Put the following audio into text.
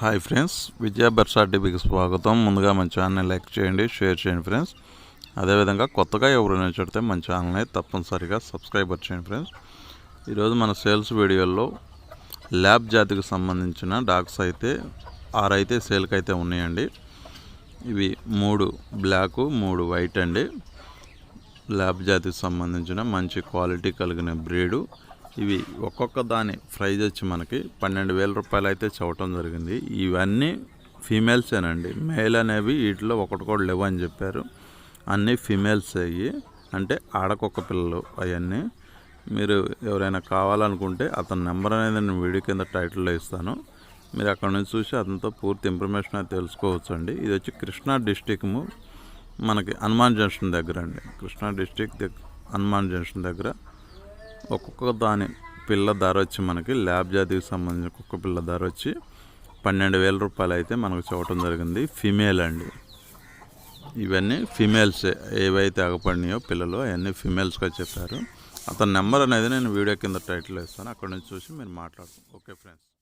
Hi friends విద్యా బర్సార్టీపీకి స్వాగతం. ముందుగా మన ఛానల్ లైక్ చేయండి షేర్ చేయండి ఫ్రెండ్స్ అదేవిధంగా కొత్తగా ఎవరైనా చూడితే మన ఛానల్ని తప్పనిసరిగా సబ్స్క్రైబర్ చేయండి ఫ్రెండ్స్ ఈరోజు మన సేల్స్ వీడియోలో ల్యాబ్ జాతికి సంబంధించిన డాగ్స్ అయితే ఆరైతే సేల్కి అయితే ఉన్నాయండి. ఇవి మూడు బ్లాకు మూడు వైట్ అండి. ల్యాబ్ జాతికి సంబంధించిన మంచి క్వాలిటీ కలిగిన బ్రీడు ఇవి ఒక్కొక్క దాని ప్రైజ్ వచ్చి మనకి పన్నెండు వేల రూపాయలు అయితే చవటం జరిగింది. ఇవన్నీ ఫీమేల్సేనండి మేల్ అనేవి వీటిలో ఒకటి కూడా లేవు అని చెప్పారు. అన్నీ ఫీమేల్స్ అయ్యి అంటే ఆడకొక్క పిల్లలు అవన్నీ. మీరు ఎవరైనా కావాలనుకుంటే అతని నెంబర్ అనేది నేను వీడియో కింద టైటిల్లో ఇస్తాను. మీరు అక్కడ నుంచి చూసి అతనితో పూర్తి ఇన్ఫర్మేషన్ అయితే తెలుసుకోవచ్చు అండి ఇది వచ్చి కృష్ణా డిస్టిక్ మనకి హనుమాన్ జంక్షన్ దగ్గర అండి. కృష్ణా డిస్టిక్ దగ్గర హనుమాన్ జంక్షన్ దగ్గర ఒక్కొక్క దాని పిల్ల ధర వచ్చి మనకి ల్యాబ్ జాతికి సంబంధించిన ఒక్కొక్క పిల్ల ధర వచ్చి పన్నెండు వేల రూపాయలు అయితే మనకు చూడటం జరిగింది. ఫిమేల్ అండి. ఇవన్నీ ఫిమేల్సే ఏవైతే అగపడినాయో పిల్లలు అవన్నీ ఫిమేల్స్గా చెప్పారు. అతని నెంబర్ అనేది నేను వీడియో కింద టైటిల్ ఇస్తాను అక్కడ నుంచి చూసి మీరు మాట్లాడుతాం ఓకే ఫ్రెండ్స్